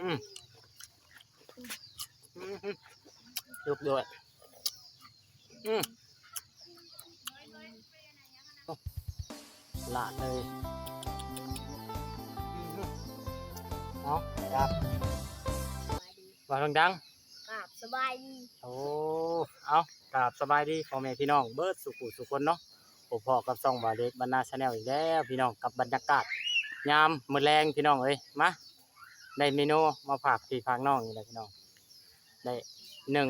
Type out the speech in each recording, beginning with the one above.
อืมอืมอืมยุบด้วยอืมโอ้ลาดเลยอืมเอาครับว่าดังๆครับสบายดี โอ้ เอากราบสบายดีพ่อแม่พี่น้อง เบิร์ดสุขุสุขคนเนาะผมพ่อกับซ่องบาเล็กบรรณาชาแนลอีกแล้ว พี่น้องกับบรรยากาศยามมือแรงพี่น้องเอ้ยมา ได้เมนูมาฝากพี่ฝากน้องนี่แหละพี่น้อง ได้หนึ่ง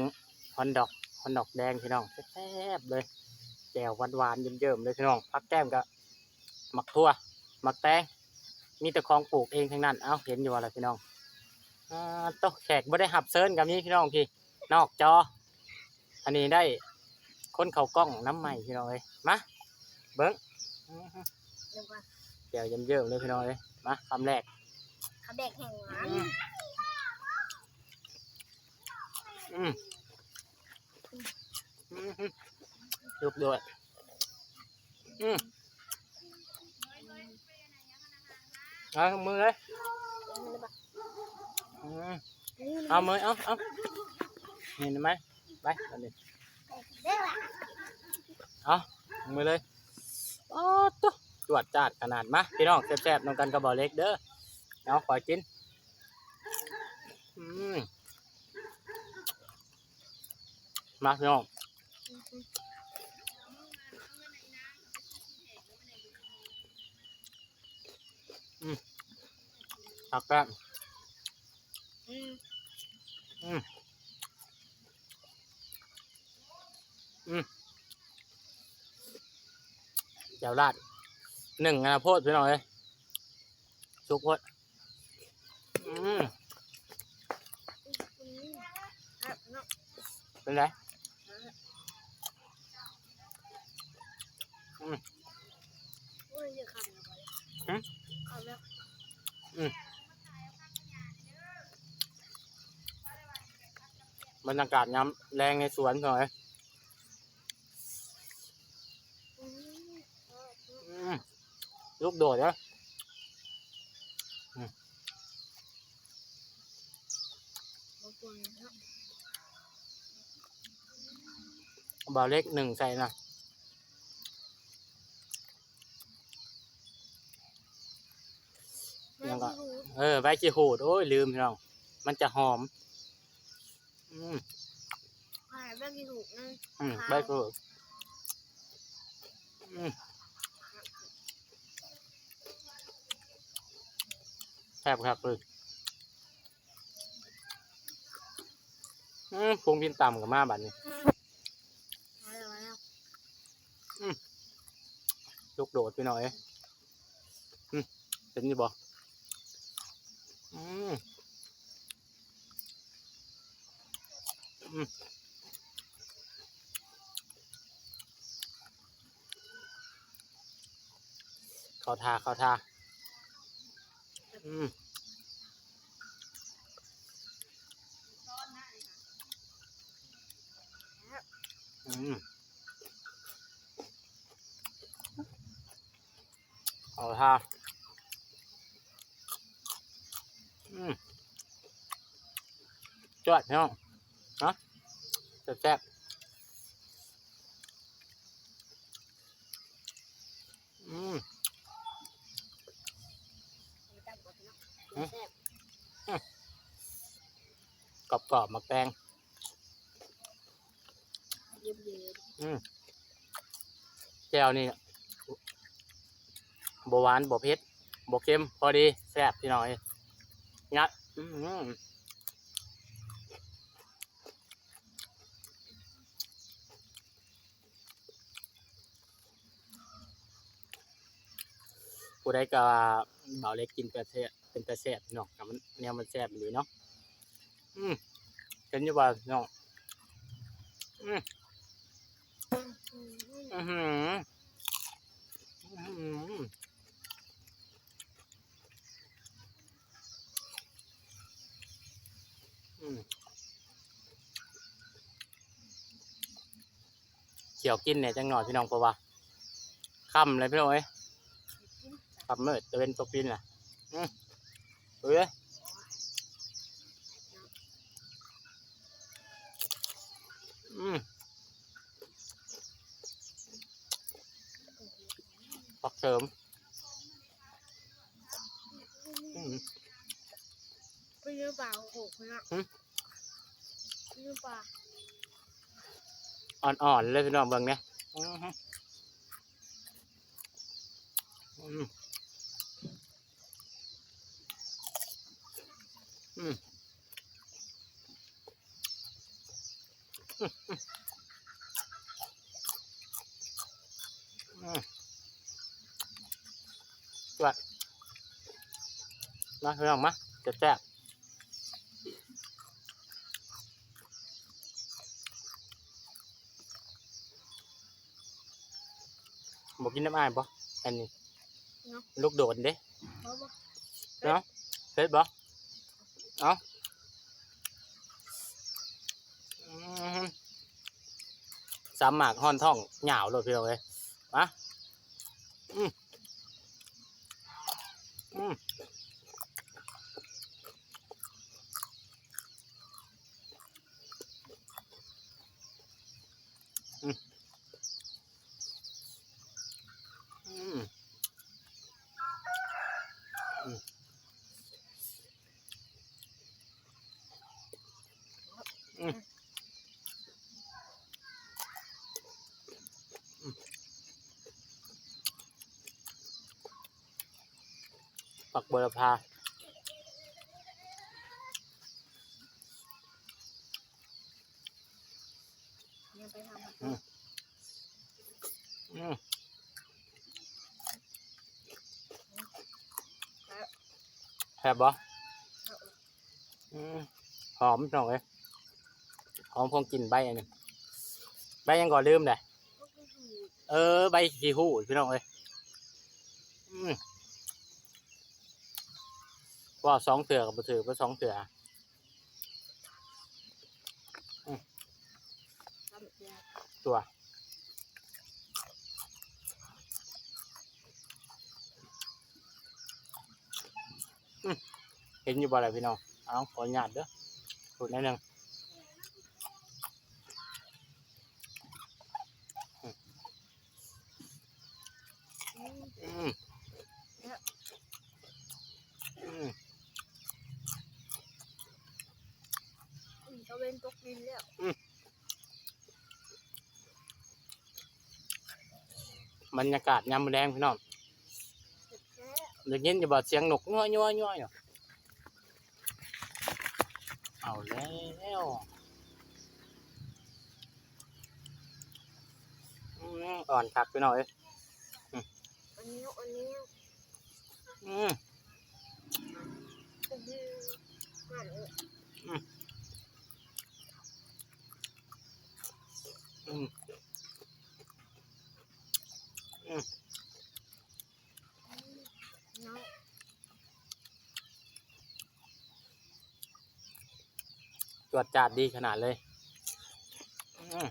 ฮอนดอกฮอนดอกแดงพี่น้องแซ่บๆเลยแจ่วหวานๆเยิ้มๆเลยพี่น้องพักแก้มกับหมักทั่วหมักแตงมีแต่ของปลูกเองทั้งนั้น เอ้าเห็นอยู่ว่าอะไรพี่น้องอ่าโต๊ะแขกบ่ได้หับเซิร์นกับนี้พี่น้องพี่ นอกจอ อันนี้ได้คนเขากล้องน้ำใหม่พี่น้องเอ้ยมาเบิ้งอื้อหือเรียกว่าเดี๋ยวเยิ้มๆเลยพี่น้องเอ้ยมาคำแรก เขาแดกแห่งหวานอืมอืมอืมยุบด้วยอืมเอามือเลยอืมเอามือเอาเอาเห็นไหมไปอันนี้เด้อล่ะเอามือเลยโอ้ตุ๊จวดจาดขนาดมาพี่น้องแซ่บๆน้องกันกระบอกเล็กเด้อ เอาขอกินอืมมาพี่น้องตักแป้งอืมเดี๋ยวราดหนึ่งนะโพดพี่น้องเลยชุกโพด อืมเป็นไรอืมบรรยากาศย้ำแรงในสวนหน่อยอืมลูกโดดนะ บ่ปวดเนาะ บาเล็กหนึ่งใส่นะแม่ที่รู้เออใบจีหูดโอ้ยลืมพี่น้องมันจะหอม อืมขายแม่ที่ถูกนั่นอืมใบจีหูดอืมแซ่บครับเลยอืมพวงพินต่ำกับมาบัดนี้ มาแล้วมาแล้ว ลูกโดดไปหน่อยอเป็นยี่บ่อืมอืมเขาทาเขาทาอืมอืม เขาทาอืมจวดพี่น้องฮะแซ่บๆอืมมีตั้งกดเนาะหืมแซ่บกรอบกรอบๆหมักแตงเย็บเย็บอืมแก้วนี่ บหวานบเผ็ดบเค็ม พอดีแซ่บพี่น้อยงัดอืมผู้ใดก็เบาเล็กกินแต่แซ่เป็นแต่แซ่บพี่น้องกับมันแนวมันแซ่บอยู่เนาะอืมเป็นอยังไงพี่น้องอืมอืม ขียวกินเนี่ยจังหน่อยพี่น้องเพราะว่าค่ำเลยพี่น้องเอ้ยค่ำมืดตะเวนตกดินล่ะอืมเฮ้อืมปักเสริมอืมไปเยอะเปล่าหกเนาะไปเยอะเปล่า อ่อนๆเลยพี่น้องเบิ่งเนี่ยอือฮึอืมอืมอืมอืมจวดมาพี่น้องมาแซ่บ บอกกินน้ำอ้ายบ่อันนี้เนาะลูกโดดเด้เพราะว่าเนาะเฮ็ดบ่เอาอืมสามหมากห่อนท่องเหงาเลยพี่น้องเอ้ยมาอืมอืมอืม ปักบัวพา เนี่ยไปทำผัด อืมแซ่บบ่อืมหอมจังเลยหอมคงกินใบอันนี้ใบยังก่อลืมเลยเออ ใบขี้หูพี่น้องเอ้ยว่าสองเถื่อกับบ่ถือว่าสองเถื่อตัว อืมเห็นอยู่บ่อะไรพี่น้องเอาขออนุญาตเด้อพูดนิดนึงอืมอืมอืมอืมตะเวนตกดินแล้วบรรยากาศยามมื้อแดงพี่น้องเสร็จแค่ได้ยินอยู่บ่เสียงนกยัวยัวยัวอยู่เอา แล้วอ่อนคักพี่น้องเอ้ยอันนี้อันนี้อืมอันนี้หั่นเลยอืม เนาะ จ วดจาดดีขนาดเลยอืม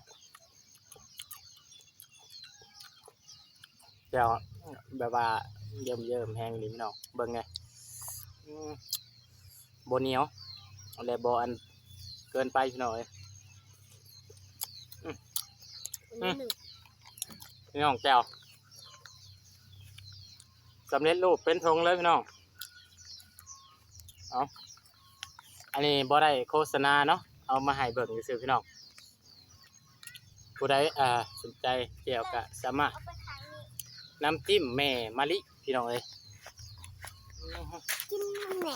เดี๋ยวแบบว่าเยิ่มเยิ่มๆแห้งดีพี่น้องเบิ่งไงอืมบเหนียวอะไรบอันเกินไปพี่น้องเอ้ยอันนี้หนึ่งพี่น้องแก้วสำเร็จรูปเป็นทรงเลยพี่น้อง เอา อันนี้บ่ได้โฆษณาเนาะเอามาให้เบิ่งซื่อพี่น้องผู้ใดอ่าสนใจเกี่ยวกับสามารถเอาน้ำจิ้มแม่มะลิพี่น้องเลยจิ้มมันแห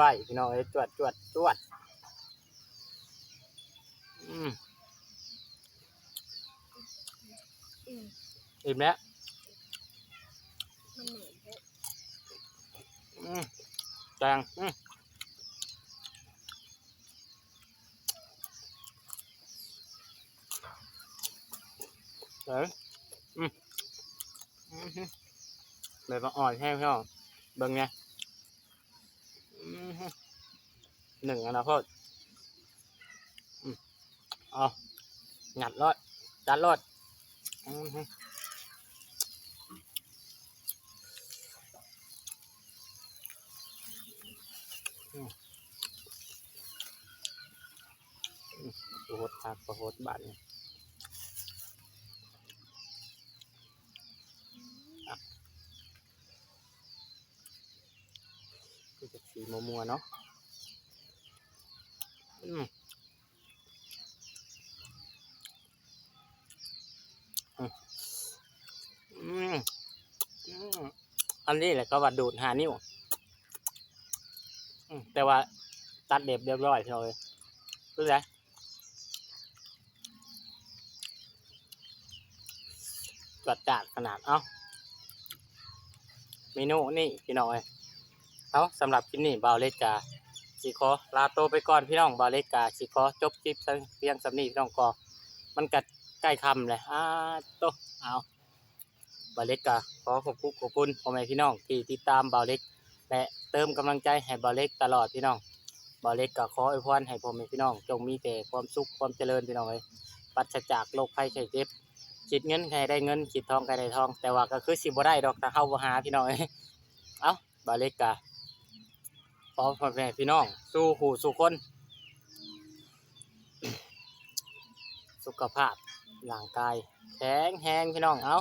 ว้พี่น้องยจวดจวดจวดอิ่มแล้วแตงเอออืมเลยมาอ่อนแห้งพี่น้องเบิ่งไง หนึ่งนะพ่ออืมเอางัดรอดจัดรอดอื้อหืออืมอืมโหทักโอ้โหบาดนี่ก็จะสีมัวๆเนาะ อืมอืมอืมอันนี้แหละก็ว่าดูดหานิ้วแต่ว่าตัดเด็บเรียบร้อยเลยรู้ไหมจัดจาดขนาด เอ้าเมนูนี่พี่น้องเอ้าสำหรับคลิปนี้บาวเล็กกา สิขอลาโตไปก่อนพี่น้องบาเล็กกาสิขอจบคลิปเพียงสำนีพี่น้องก็มันกัดใกล้คำเลยอ่าโตเอาบาเล็กกาขอขอบคุณขอบคุณพ่อแม่พี่น้องที่ติดตามบาเล็ก และเติมกำลังใจให้บาเล็กตลอดพี่น้องบาเล็กก็ขออวยพรให้พ่อแม่พี่น้อง จงมีแต่ความสุขความเจริญพี่น้องเลยปราศจากโรคภัยไข้เจ็บคิดเงินใครได้เงินคิดทองใครได้ทอง แต่ว่าก็คือสิบ่ได้ดอกถ้าเฮาบ่หาพี่น้องเอ้อ้าบาเล็กกา ขอพ่อแม่พี่น้อง สู้หูสู้คน สุขภาพร่างกาย แข็งแรงพี่น้องเอา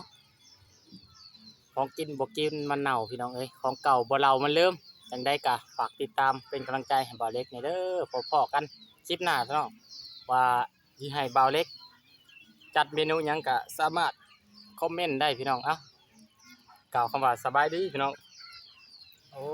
ของกินบ่กินมันเน่าพี่น้องเอ้ยของเก่าบ่เรามันเริ่มจังได้กะฝากติดตามเป็นกำลังใจให้บ่าวเล็กในเด้อพอพอกันคลิปหน้าพี่น้องว่าที่ให้บ่าวเล็ก จัดเมนูยังกะสามารถคอมเมนต์ได้พี่น้องเอ้ากล่าวคำว่าสบายดีพี่น้องโอ้